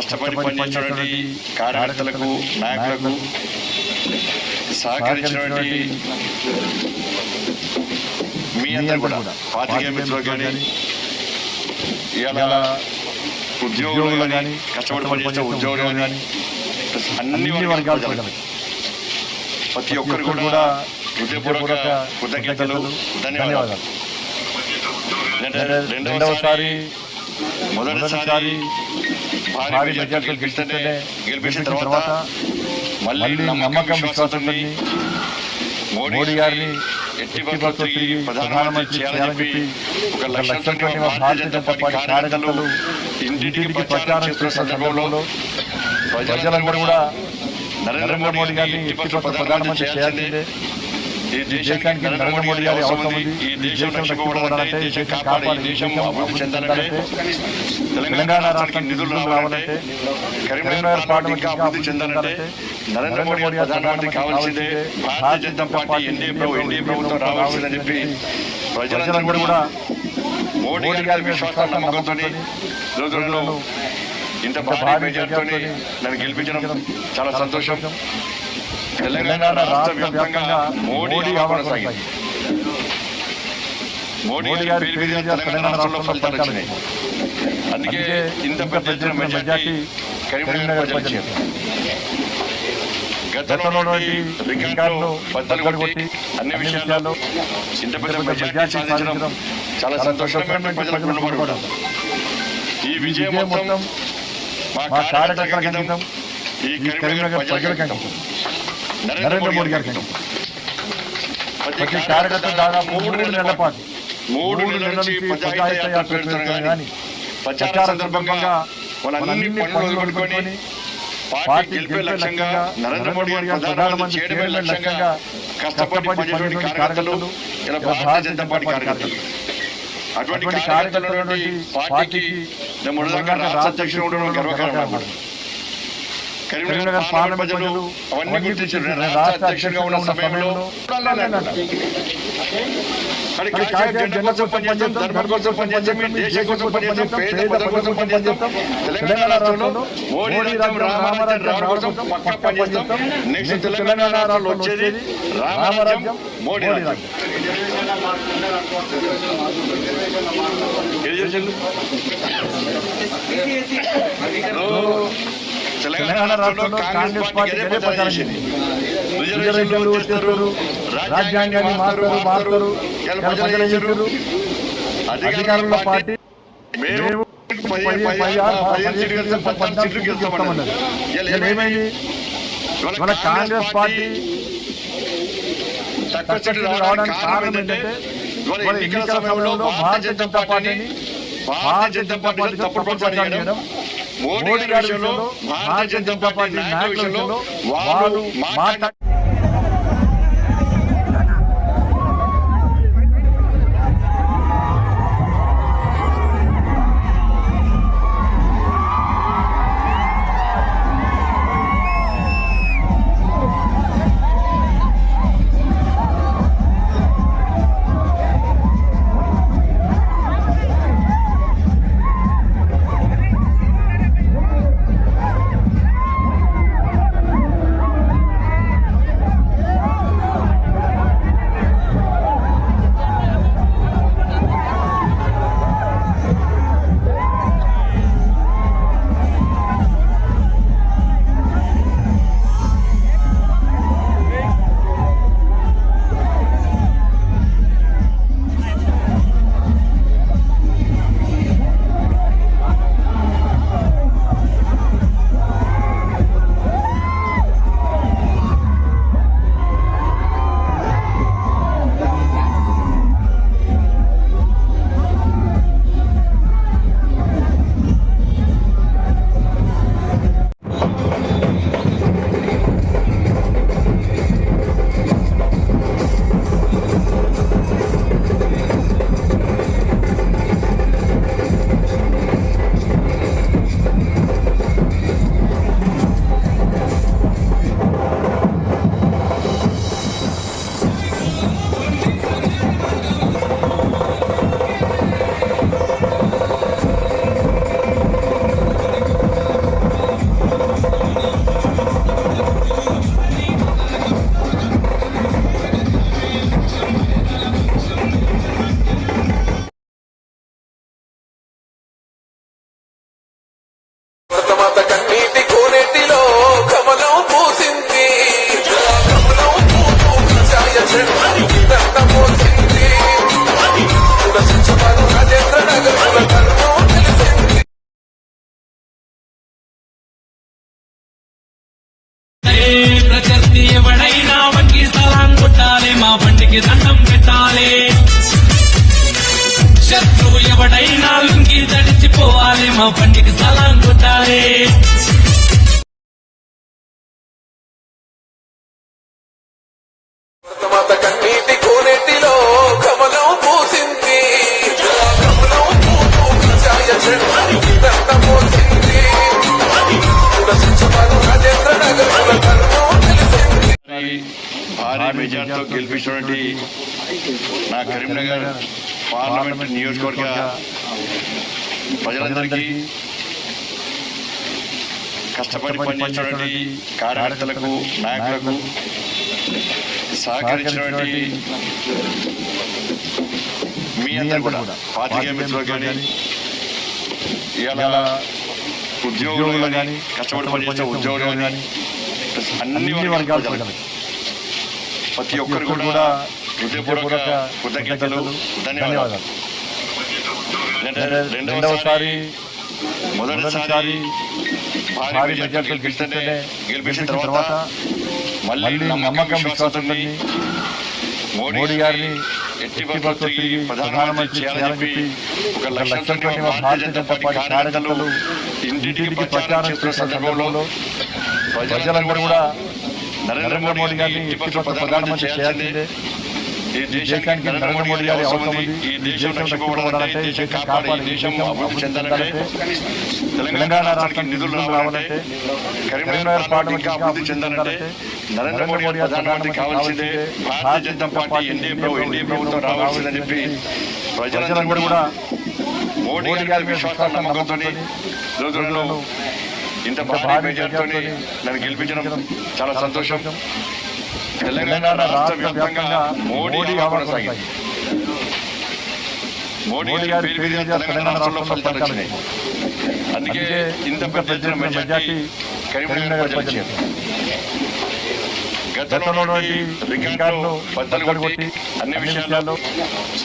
కష్టపడి పనిచేసినటువంటి కార్యకర్తలకు నాయకులకు సహకరించినటువంటి మీ అందరు కూడా పాత్రికేయ మిత్రులు కానీ ఇవాళ ఉద్యోగులు కానీ కష్టపడి పనిచేసే ఉద్యోగులు కానీ అన్ని వర్గాల ప్రతి ఒక్కరు కూడా హృదయపూర్వక కృతజ్ఞతలు ధన్యవాదాలు. రెండవ- రెండవసారి మొదటిసారి భారీ మెజార్టీ గెలిపిస్తేనే గెలిపించిన తర్వాత మళ్ళీ నమ్మకం విశ్వాసంతో మోడీ గారిని ఎట్టి తిరిగి ప్రధానమంత్రి చేయాలని చెప్పి ఒక లక్ష్యంతో భారతీయ జనతా పార్టీ కార్యకర్తలు ఇంటింటికి ప్రచారం చేస్తున్న సందర్భంలో ప్రజలందరూ కూడా నరేంద్ర మోడీ గారిని ఎట్టి ప్రధానమంత్రి చేయాల్సిందే ఈ దేశానికి నరేంద్ర మోడీ గారి అవసరం ఉంది. ఈ దేశం రక్షింపబడాలంటే ఈ దేశం కాపాడి ఈ దేశం అభివృద్ధి చెందాలంటే తెలంగాణ రాష్ట్రానికి నిధులు రావాలంటే కరీంనగర్ పార్టీ ఇంకా అభివృద్ధి చెందాలంటే నరేంద్ర మోడీ గారు ప్రధానమంత్రి కావాల్సిందే భారతీయ జనతా పార్టీ ఎన్డీఏ ప్రభు ఎన్డీఏ ప్రభుత్వం రావాల్సిందని చెప్పి ప్రజలందరూ కూడా మోడీ గారి విశ్వాస నమ్మకంతో రోజులలో ఇంత భారీ మెజార్టీతో నన్ను గెలిపించడం చాలా సంతోషం. తెలంగాణ రాష్ట్ర వ్యాప్తంగా మోడీ కొనసాగింది మోడీ గారి పేరు మీద తెలంగాణ రాష్ట్రంలో ఫలితాలు వచ్చినాయి అందుకే ఇంత పెద్ద మెజార్టీ కరీంనగర్ ప్రజలు ఇచ్చారు గతంలో రికార్డులు బద్దలు కొట్టి అన్ని విషయాల్లో ఇంత పెద్ద మెజార్టీ సాధించడం చాలా సంతోషంగా ప్రజలకు రుణపడి ఈ విజయం మొత్తం మా కార్యకర్తలకు అంకితం ఈ కరీంనగర్ ప్రజలకు అంకితం నరేంద్ర మోడీ గారికి ప్రతి కార్యకర్త దాదాపు మూడు నెలల పాటు మూడు నెలల నుంచి ప్రజాహిత యాత్ర కానీ ప్రచార సందర్భంగా వాళ్ళన్ని పనులు వదులుకొని పార్టీ గెలిపే లక్ష్యంగా నరేంద్ర మోడీ గారు ప్రధానమంత్రి చేయడమే లక్ష్యంగా కష్టపడి పనిచేటువంటి కార్యకర్తలు ఇలా భారతీయ జనతా పార్టీ కార్యకర్తలు. అటువంటి కార్యకర్తలు పార్టీకి మొదలుగా రాష్ట్ర అధ్యక్షుడు ఉండడం గర్వకారణం కరీంనగర్ పార్లమెంట్ ప్రజలు అవన్నీ గుర్తించారు. రాష్ట్ర అధ్యక్షుడిగా ఉన్న సమయంలో కాశీ జెండా కోసం పనిచేస్తాం ధర్మం కోసం పనిచేస్తాం మీ దేశం కోసం పనిచేస్తాం పేద ప్రజల కోసం పనిచేస్తాం. తెలంగాణ రాష్ట్రంలో మోడీ రాజ్యం రామరాజ్యం రావడం కోసం పక్కా పనిచేస్తాం. నెక్స్ట్ తెలంగాణ రాష్ట్రంలో వచ్చేది రామరాజ్యం మోడీ రాజ్యం. ఏం చేసిండు? తెలంగాణ రాష్ట్రంలో కాంగ్రెస్ పార్టీ అదే ప్రచారం చేసింది. రిజర్వేషన్లు వచ్చేస్తారు రాజ్యాంగాన్ని మారుతారు మారుతారు ప్రజలు చెప్పారు అధికారంలో పార్టీ మేము ఏమైంది? మన కాంగ్రెస్ పార్టీ తక్కువ సీట్లు రావడానికి కారణం ఏంటంటే ఇవాళ ఎన్నికల సమయంలో భారతీయ జనతా పార్టీని భారతీయ జనతా పార్టీ తప్పుడు ప్రచారం చేయడం మోడీ గారి విషయంలో భారతీయ జనతా పార్టీ నాయకుల విషయంలో వాళ్ళు మాట్లాడే రాజేంద్ర నగరుల ధర్మం తెలిసింది. భారీ మెజార్టీతో గెలిపించినటువంటి నా కరీంనగర్ పార్లమెంట్ నియోజకవర్గ ప్రజలందరికీ కష్టపడి పనిచేసినటువంటి కార్యకర్తలకు నాయకులకు సహకరించినటువంటి మీ అందరూ కూడా పాత్రికేయ మిత్రులు కానీ ఇవాళ ఉద్యోగులు కానీ కష్టపడి పనిచేసే ఉద్యోగులు కానీ అన్ని వర్గాల ప్రతి ఒక్కరు కూడా హృదయపూర్వక కృతజ్ఞతలు ధన్యవాదాలు. రెండవసారి మొదటిసారి భారీ మెజార్టీతో గెలిపిస్తేనే గెలిపించిన తర్వాత మళ్ళీ నమ్మకం విశ్వాసంతో మోడీ గారిని ఎట్టి తిరిగి తిరిగి ప్రధానమంత్రి చేయాలని చెప్పి ఒక లక్ష్యంతో మా భారతీయ జనతా పార్టీ కార్యకర్తలు ఇంటింటికి ప్రచారం చేస్తున్న సందర్భంలో ప్రజలందరూ కూడా నరేంద్ర మోడీ గారిని ఎట్టి ప్రధానమంత్రి చేయాల్సిందే. దేశానికి నరేంద్ర మోడీ గారి అవసరం ఉంది. ఈ దేశం ఈ దేశం కాపాడి ఈ దేశం అభివృద్ధి చెందాలంటే తెలంగాణ రాష్ట్రానికి నిధులు రావాలంటే కరీంనగర్ పార్టీ ఇంకా అభివృద్ధి చెందాలంటే నరేంద్ర మోడీ గారు ప్రధానమంత్రి కావాల్సిందే Bharatiya Janata party NDA NDA ప్రభుత్వం రావాల్సిందని చెప్పి ప్రజలందరూ కూడా మోడీ గారి విశ్వాసం నమ్మకంతో రోజులలో ఇంత భారీ మెజార్టీతో నన్ను గెలిపించడం చాలా సంతోషం. తెలంగాణ రాష్ట్ర వ్యాప్తంగా మోడీ కొనసాగింది మోడీ గారి పేరు మీద తెలంగాణ రాష్ట్రంలో ఫలితాలు వచ్చినాయి అందుకే ఇంత పెద్ద మెజార్టీ కరీంనగర్ ఇచ్చారు. గతంలో రికార్డులు బద్దలు కొట్టి అన్ని విషయాల్లో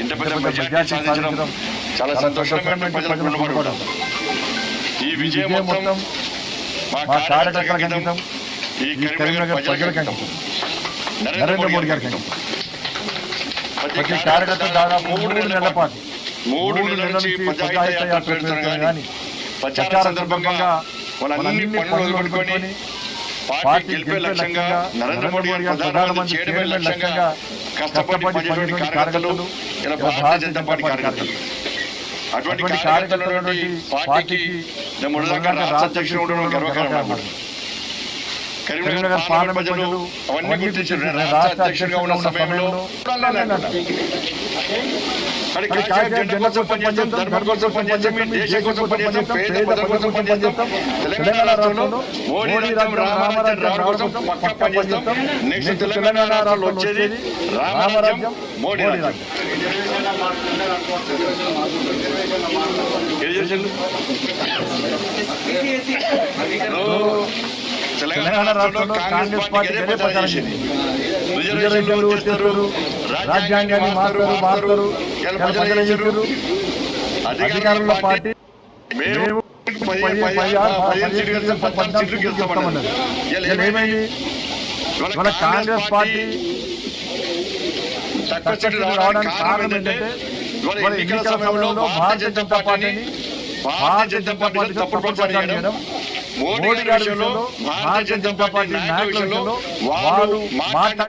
ఇంత పెద్ద మెజార్టీ సాధించడం చాలా సంతోషంగా ప్రజలకు రుణపడి ఉన్నాం. ఈ విజయం మొత్తం మా ఈ కరీంనగర్ నరేంద్ర మోడీ గారికి ప్రతి కార్యకర్త దాదాపు మూడు నెలల పాటు మూడు నెలల నుంచి పంచాయతీ యాత్ర కానీ ప్రచార సందర్భంగా వాళ్ళన్ని పనులు పార్టీ గెలిపే లక్ష్యంగా నరేంద్ర మోడీ గారు ప్రధానమంత్రి చేయడమే లక్ష్యంగా కష్టపడి పనిచేటువంటి కార్యకర్తలు ఇలా భారతీయ జనతా పార్టీ కార్యకర్తలు. అటువంటి కార్యకర్తలు పార్టీకి మొదలుగా రాష్ట్ర అధ్యక్షుడు ఉండడం గర్వకారణం కరీంనగర్ పార్లమెంట్ ప్రజలు అవన్నీ గుర్తించారు. రాష్ట్ర అధ్యక్షుడిగా ఉన్న సమయంలో మరి కాశీ జెండా కోసం పనిచేస్తాం ధర్మం కోసం పనిచేస్తాం దేశం కోసం పనిచేస్తాం పేద ప్రజల కోసం పనిచేస్తాం తెలంగాణ రాష్ట్రంలో మోడీ రాజ్యం రామరాజ్యం రావడం కోసం పక్క పనిచేస్తాం. నెక్స్ట్ తెలంగాణ రాష్ట్రంలో వచ్చేది రామరాజ్యం మోడీ రాజ్యం. ఏం చేసిండు తెలంగాణ రాష్ట్రంలో కాంగ్రెస్ పార్టీ గదే ప్రచారం చేసింది. రిజర్వేషన్లు వచ్చేస్తారు రాజ్యాంగాన్ని మారుతారు మారుతారు ప్రజలు ఏం చేశారు. అధికారంలో పార్టీ మేము ఏమైంది? మన కాంగ్రెస్ పార్టీ తక్కువ సీట్లు రావడానికి కారణం ఏంటంటే ఎన్నికల సమయంలో భారతీయ జనతా పార్టీని భారతీయ జనతా పార్టీ తప్పుడు ప్రచారం చేయడం మోడీ గారి విషయంలో భారతీయ జనతా పార్టీ నాయకుల విషయంలో వాళ్ళు మాట